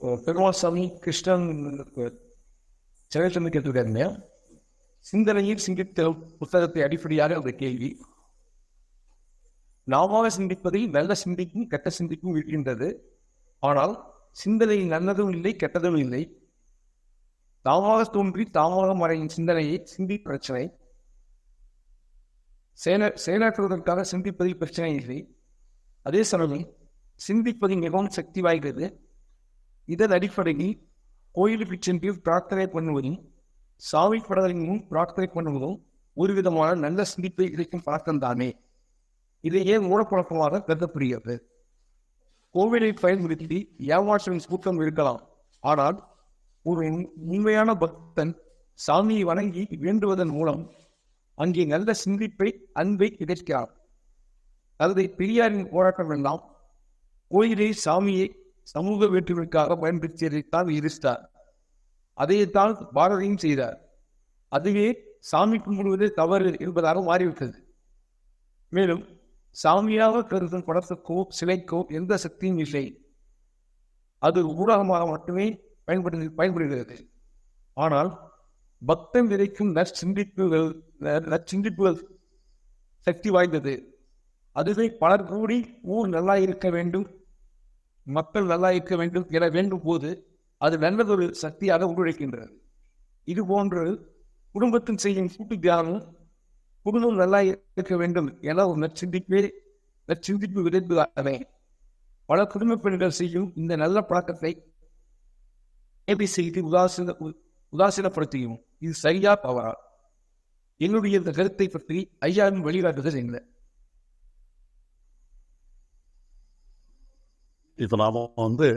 பெருமாசாமி கிருஷ்ணன் சென்னை சிந்தனையில் சிந்தித்த புத்தகத்தை அடிப்படையாக அந்த கேள்வி. நாமாக சிந்திப்பதில் நல்ல சிந்திக்கும் கெட்ட சிந்திக்கும் இருக்கின்றது. ஆனால் சிந்தனையில் நல்லதும் இல்லை கெட்டதும் இல்லை. தாமாக தோன்றி தாமாக மறையும் சிந்தனையை சிந்தி பிரச்சனை. செயல செயலாற்றுவதற்காக சிந்திப்பதில் பிரச்சனை இல்லை. அதே சமயம் சிந்திப்பது மிகவும் சக்தி வாய்ந்தது. இதன் அடிப்படையில் கோயிலுக்கு சென்று பிரார்த்தனை பண்ணுவதும் சாமி படங்களும் பிரார்த்தனை பண்ணுவதும் ஒரு விதமான நல்ல சிந்திப்பை கிடைக்கும் பழக்கம் தானே இதையே மூலப்பழக்கமாக கருதப்படுகிறது. கோவிலை பயன்படுத்தி ஏமாற்றும் கூட்டம் இருக்கலாம். ஆனால் ஒரு உண்மையான பக்தன் சாமியை வணங்கி வேண்டுவதன் மூலம் அங்கே நல்ல சிந்திப்பை அன்பை கிடைக்கிறார் தனது பெரியாரின் போராட்டம் எல்லாம் கோயிலை சாமியை சமூக வேற்றுமைக்காக பயன்படுத்தியதைத்தான் இருந்தார் அதைத்தான் பாரதியும் செய்தார். அதுவே சாமி கும்பிடுவது தவறு என்பதாக மாறிவிட்டது. மேலும் சாமியாக கருதும் படத்துக்கோ சிலைக்கோ எந்த சக்தியும் இல்லை. அது ஊடகமாக மட்டுமே பயன்படு பயன்படுகிறது. ஆனால் பக்தம் விதைக்கும் நற்சிந்திப்புகள் நற்சிந்திப்புகள் சக்தி வாய்ந்தது. அதுவே பலர் கூடி ஊர் நல்லா இருக்க வேண்டும் மக்கள் நல்லா இருக்க வேண்டும் என வேண்டும் போது அது நல்லதொரு சக்தியாக உழைக்கின்றது இது போன்று குடும்பத்தில் செய்யும் கூட்டு தியானம் குடும்பம் நல்லா இருக்க வேண்டும் என ஒரு நற்சிந்திப்பே நற்சிந்திப்பு விதைப்பதாகவே பல குடும்ப பெண்கள் செய்யும் இந்த நல்ல பழக்கத்தை ஏபி செய்து உதாசீன உதாசீனப்படுத்தியும் இது சரியா தவறா? என்னுடைய இந்த கருத்தை பற்றி ஐயாவின் வழிகாட்டுதல் என்ன? இப்போ நாம் வந்து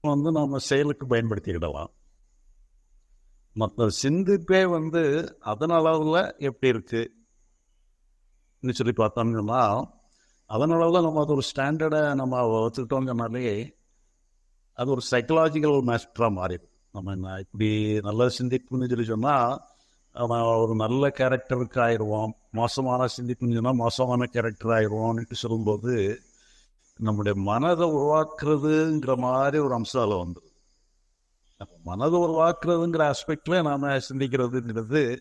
வந்து நம்ம செயலுக்கு பயன்படுத்திக்கிடலாம். மற்ற சிந்திப்பே வந்து அதன் அளவில் எப்படி இருக்குன்னு சொல்லி பார்த்தோம்னா அதன் அளவில் நம்ம அது ஒரு ஸ்டாண்டர்டை நம்ம வச்சுக்கிட்டோங்கனாலே அது ஒரு சைக்கலாஜிக்கல் மேஸ்டராக மாறிடும். நம்ம என்ன இப்படி நல்ல சிந்திப்புன்னு சொல்லி சொன்னால் அவன் ஒரு நல்ல கேரக்டருக்கு ஆயிடுவோம். மோசமான சிந்திப்புன்னு சொன்னால் மோசமான கேரக்டர் ஆயிடுவோம்னுட்டு சொல்லும்போது நம்முடைய மனதை உருவாக்குறதுங்கிற மாதிரி ஒரு அம்சால வந்து மனதை உருவாக்குறதுங்கிற ஆஸ்பெக்ட்ல நாம சிந்திக்கிறதுங்கிறது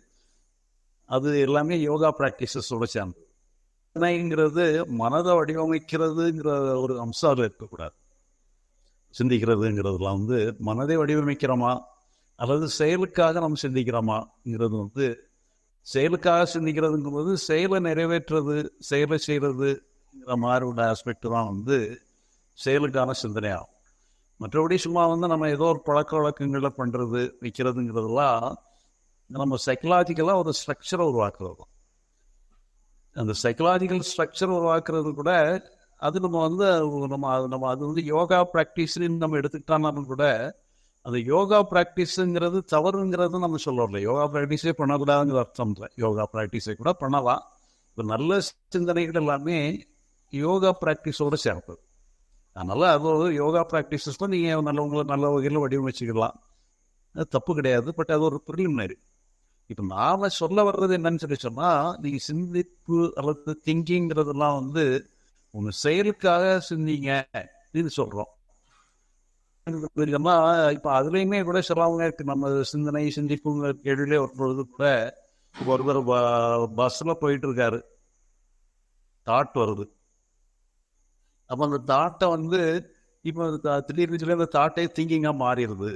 அது எல்லாமே யோகா ப்ராக்டிசஸோட சேர்ந்தது. சிந்தனைங்கிறது மனதை வடிவமைக்கிறதுங்கிற ஒரு அம்சம் இருக்கக்கூடாது. சிந்திக்கிறதுங்கிறதுலாம் வந்து மனதை வடிவமைக்கிறோமா? அல்லது செயலுக்காக நம்ம சிந்திக்கிறோமாங்கிறது வந்து செயலுக்காக சிந்திக்கிறதுங்கிறது செயலை நிறைவேற்றுறது செயலை அப்படிங்கிற மாதிரி உள்ள ஆஸ்பெக்ட் தான் வந்து செயலுக்கான சிந்தனையாகும். மற்றபடி சும்மா வந்து நம்ம ஏதோ ஒரு பழக்க வழக்கங்களை பண்ணுறது வைக்கிறதுங்கிறதுலாம் நம்ம சைக்கலாஜிக்கலாக ஒரு ஸ்ட்ரக்சரை உருவாக்குறது. அந்த சைக்கலாஜிக்கல் ஸ்ட்ரக்சர் உருவாக்குறது கூட அது நம்ம வந்து நம்ம அது நம்ம அது வந்து யோகா ப்ராக்டிஸ்ன்னு நம்ம எடுத்துக்கிட்டாலும் கூட அந்த யோகா ப்ராக்டிஸுங்கிறது தவறுங்கிறது நம்ம சொல்ல யோகா ப்ராக்டிஸே பண்ணக்கூடாதுங்கிற அர்த்தம் இல்லை. யோகா ப்ராக்டிஸை கூட பண்ணலாம். இப்போ நல்ல சிந்தனைகள் எல்லாமே யோகா ப்ராக்டிஸோடு சேர்ந்தது அதனால் அது ஒரு யோகா ப்ராக்டிஸஸில் நீங்கள் நல்ல உங்களை நல்ல வகையில் வடிவமைச்சிக்கலாம் அது தப்பு கிடையாது பட் அது ஒரு ப்ரிலிமினரி இப்போ நாம் சொல்ல வர்றது என்னன்னு சொல்லி சொன்னால் நீங்கள் சிந்திப்பு அல்லது திங்கிங்கிறதெல்லாம் வந்து உங்கள் செயலுக்காக சிந்திங்க இது சொல்கிறோம் இப்போ அதுலேயுமே கூட சிலவங்க இருக்கு நம்ம சிந்தனை சிந்திப்புங்கிற கேள்வியிலே வரும்பொழுது கூட ஒருவர் பஸ்ஸில் போயிட்டு இருக்காரு தாட் வருது அப்போ அந்த தாட்டை வந்து இப்போ திடீர்னு சொல்லி அந்த தாட்டே திங்கிங்காக மாறிடுது.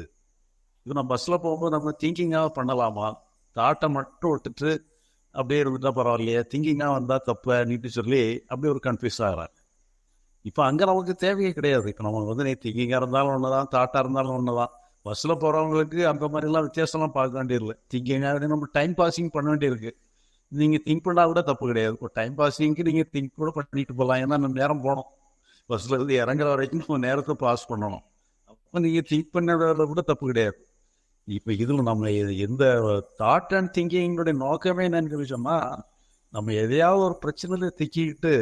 இப்போ நம்ம பஸ்ஸில் போகும்போது நம்ம திங்கிங்காக பண்ணலாமா? தாட்டை மட்டும் விட்டுட்டு அப்படியே இருந்துட்டா பரவாயில்லையே. திங்கிங்காக வந்தால் தப்பை நீட்டு சொல்லி அப்படியே ஒரு கன்ஃபியூஸ் ஆகிறாங்க இப்போ அங்கே நமக்கு தேவையே கிடையாது. இப்போ நம்ம வந்து நீ திங்கிங்காக இருந்தாலும் ஒன்று தான் தாட்டாக இருந்தாலும் ஒன்று தான் பஸ்ஸில் போகிறவங்களுக்கு அந்த மாதிரிலாம் வித்தியாசம்லாம் பார்க்க வேண்டியதில்லை. திங்கிங்காக நம்ம டைம் பாசிங் பண்ண வேண்டியிருக்கு. நீங்கள் திங்க் பண்ணால் கூட தப்பு கிடையாது. இப்போ டைம் பாசிங்க்கு நீங்கள் திங்க் கூட பண்ணிட்டு போகலாம். ஏன்னா நம்ம நேரம் போனோம். பஸ்ஸில் இருந்து இறங்குற வரைக்கும் நம்ம நேரத்தை பாஸ் பண்ணணும். அப்போ நீங்கள் திங்க் பண்ணதில் கூட தப்பு கிடையாது. இப்போ இதில் நம்ம எந்த தாட் அண்ட் திங்கிங்கோடைய நோக்கமே என்னன்னு விஷயமா நம்ம எதையாவது ஒரு பிரச்சனையில் திக்கிக்கிட்டு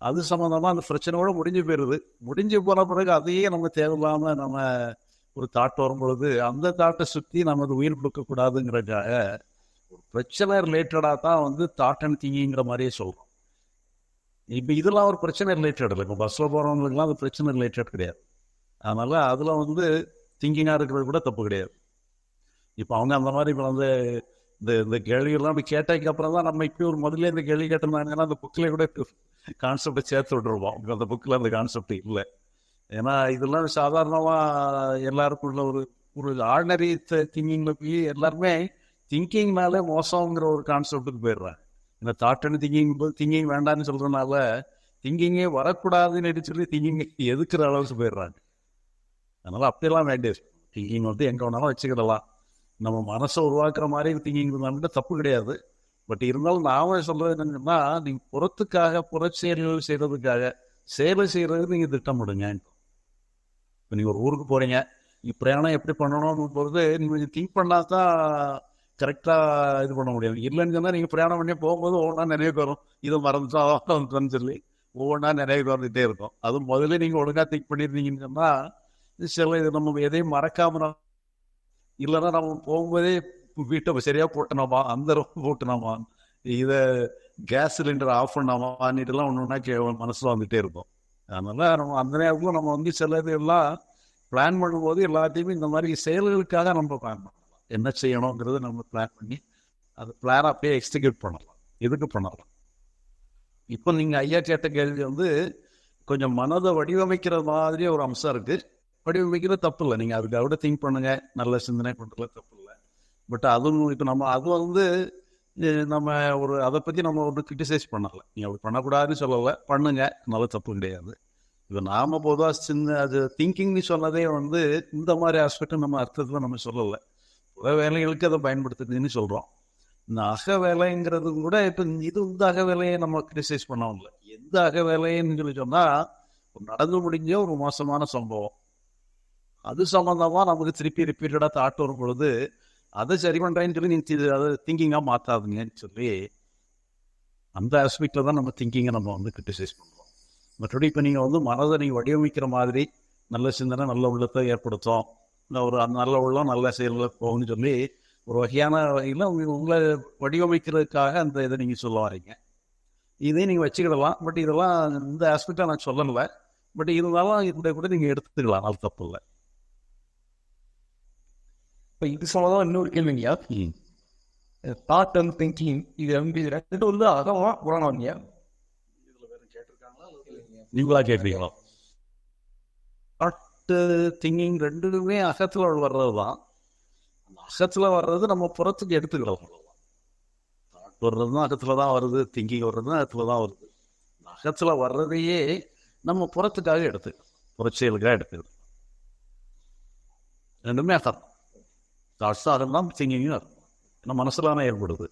அது சம்மந்தமாக அந்த பிரச்சனையோட முடிஞ்சு போயிடுது. முடிஞ்சு போன பிறகு அதையே நம்ம தேவையில்லாமல் நம்ம ஒரு தாட் வரும்பொழுது அந்த தாட்டை சுற்றி நமது உயிர் கொடுக்கக்கூடாதுங்கிறதுக்காக ஒரு பிரச்சனை ரிலேட்டடாக தான் வந்து தாட் அண்ட் திங்கிங்கிற மாதிரியே சொல்கிறோம் இப்போ இதெல்லாம் ஒரு பிரச்சனை ரிலேட்டட் இல்லை. இப்போ பஸ்ஸில் போகிறவங்களுக்குலாம் அது பிரச்சனை ரிலேட்டட் கிடையாது. அதனால் அதில் வந்து திங்கிங்காக இருக்கிறது கூட தப்பு கிடையாது. இப்போ அவங்க அந்த மாதிரி இப்போ வந்து இந்த இந்த கேள்விகள்லாம் அப்படி கேட்டதுக்கு அப்புறம் தான் நம்ம இப்போ ஒரு முதல்ல இந்த கேள்வி கேட்டிருந்தாங்கன்னா அந்த புக்கில் கூட கான்செப்டை சேர்த்து விட்டுருவோம். இப்போ அந்த புக்கில் அந்த கான்செப்ட் இல்லை. ஏன்னா இதெல்லாம் சாதாரணமாக எல்லாருக்கும் உள்ள ஒரு ஒரு ஆர்டினரி திங்கிங்கில் போய் எல்லாருமே திங்கிங்னாலே மோசங்கிற ஒரு கான்செப்ட்டுக்கு போயிடுறாங்க. இந்த தாட் அண்ட் திங்கிங் திங்கிங் வேண்டாம்னு சொல்கிறதுனால திங்கிங்கே வரக்கூடாதுன்னு சொல்லி திங்கிங் எதுக்குற அளவுக்கு போயிடுறாங்க. அதனால் அப்படியெல்லாம் வேண்டியது திங்கிங் வந்து எங்கே வேணாலும் வச்சுக்கிடலாம். நம்ம மனசை உருவாக்குற மாதிரி திங்கிங் இருந்தாலும் தப்பு கிடையாது. பட் இருந்தாலும் நான் சொல்றது என்னன்னா நீங்க புறத்துக்காக புறச்செயல்கள் செய்யறதுக்காக சேவை செய்யறது நீங்க திட்டமிடுங்க. இப்போ நீங்க ஒரு ஊருக்கு போறீங்க. பிரயாணம் எப்படி பண்ணணும்னு போகிறது நீங்க கொஞ்சம் திங்க் பண்ணாதான் கரெக்டாக இது பண்ண முடியாது. இல்லைன்னு சொன்னால் நீங்கள் பிரயாணம் பண்ணி போகும்போது ஒவ்வொன்றா நினைவுக்கு வரும். இதை மறந்துச்சா வந்துட்டோன்னு சொல்லி ஒவ்வொன்றா நினைவுக்கு வந்துட்டே இருக்கும். அதுவும் முதல்ல நீங்கள் ஒழுங்காக திங்க் பண்ணியிருந்தீங்கன்னு சொன்னால் சில இது நம்ம எதையும் மறக்காம இல்லைன்னா நம்ம போகும்போதே வீட்டை சரியாக போட்டணுமா அந்த room போட்டனாமா இதை கேஸ் சிலிண்டர் ஆஃப் பண்ணாமான்னுட்டுலாம் ஒன்று ஒன்றா கே மனசில் வந்துட்டே இருக்கும். அதனால நம்ம அந்த நேரத்தில் நம்ம வந்து சில இதெல்லாம் பிளான் பண்ணும்போது எல்லாத்தையுமே இந்த மாதிரி செயல்களுக்காக நம்ம பிளான் என்ன செய்யணுங்கிறத நம்ம பிளான் பண்ணி அது பிளான் அப்படியே எக்ஸிக்யூட் பண்ணலாம். எதுக்கு பண்ணலாம்? இப்போ நீங்கள் ஐயா கேட்ட கேள்வி வந்து கொஞ்சம் மனதை வடிவமைக்கிற மாதிரி ஒரு அம்சம் இருக்குது வடிவமைக்கிறது தப்பு இல்லை. நீங்கள் அதுக்கு விட திங்க் பண்ணுங்க. நல்ல சிந்தனை பண்ணுறது தப்பு இல்லை. பட் அதுவும் இப்போ நம்ம அது வந்து நம்ம ஒரு அதை பற்றி நம்ம ஒன்று கிரிட்டிசைஸ் பண்ணலை. நீங்கள் அப்படி பண்ணக்கூடாதுன்னு சொல்லலை. பண்ணுங்க. நல்ல தப்பு கிடையாது. இப்போ நாம் பொதுவாக சின்ன அது திங்கிங்னு சொன்னதே வந்து இந்த மாதிரி ஆஸ்பெக்ட் நம்ம அர்த்தத்தில் நம்ம சொல்லலை. வேலைகளுக்கு அதை பயன்படுத்துதுன்னு சொல்கிறோம் இந்த அக வேலைங்கிறது கூட இப்போ இது இந்த அக வேலையை நம்ம கிரிட்டிசைஸ் பண்ணவும் இல்லை. எந்த அக வேலைன்னு சொல்லி சொன்னால் நடந்து முடிஞ்ச ஒரு மோசமான சம்பவம். அது சம்மந்தமாக நமக்கு திருப்பி ரிப்பீட்டடாக தாட் வரும் பொழுது அதை சரி பண்ணுறேன்னு சொல்லி நீங்கள் அதை திங்கிங்காக மாற்றாதுங்கன்னு சொல்லி அந்த ஆஸ்பெக்டில் தான் நம்ம திங்கிங்கை நம்ம வந்து கிரிட்டிசைஸ் பண்ணுறோம் மற்றபடி இப்போ நீங்கள் வந்து மனதை நீங்கள் வடிவமைக்கிற மாதிரி நல்ல சிந்தனை நல்ல உள்ளத்தை ஏற்படுத்தும். ஒரு நல்ல உள்ளம் நல்ல செயல்களை போகும்னு சொல்லி ஒரு வகையான வகையில் உங்க உங்களை வடிவமைக்கிறதுக்காக அந்த இதை நீங்கள் சொல்ல வரீங்க இதையும் நீங்கள் வச்சுக்கிடலாம். பட் இதெல்லாம் இந்த ஆஸ்பெக்டாக நான் சொல்லலை. பட் இருந்தாலும் இந்த கூட நீங்கள் எடுத்துக்கலாம். அது தப்பு இல்லை. இப்போ இது சம்மந்தம் இன்னொரு கேள்விங்கய்யா? தாட் அண்ட் திங்கிங் இது வந்து இது ரெண்டு வந்து அகமா புறணவங்க நீங்களா கேட்குறீங்களா திங்கிங் ரெண்டுமே அகத்தில் வர்றது தான் அகத்தில் வர்றது நம்ம புறத்துக்கு எடுத்துக்கிறோம் தாட் வர்றதும் அகத்தில் தான் வருது திங்கிங் வர்றதும் அகத்தில் தான் வருது அகத்தில் வர்றதையே நம்ம புறத்துக்காக எடுத்துக்கிறோம் புறச்செயலுக்காக எடுத்துக்கிறோம் ரெண்டுமே அகம் தாட்ஸும் அகம் தான் திங்கிங்கும் அகம் ஏன்னா மனசுலான ஏற்படுது.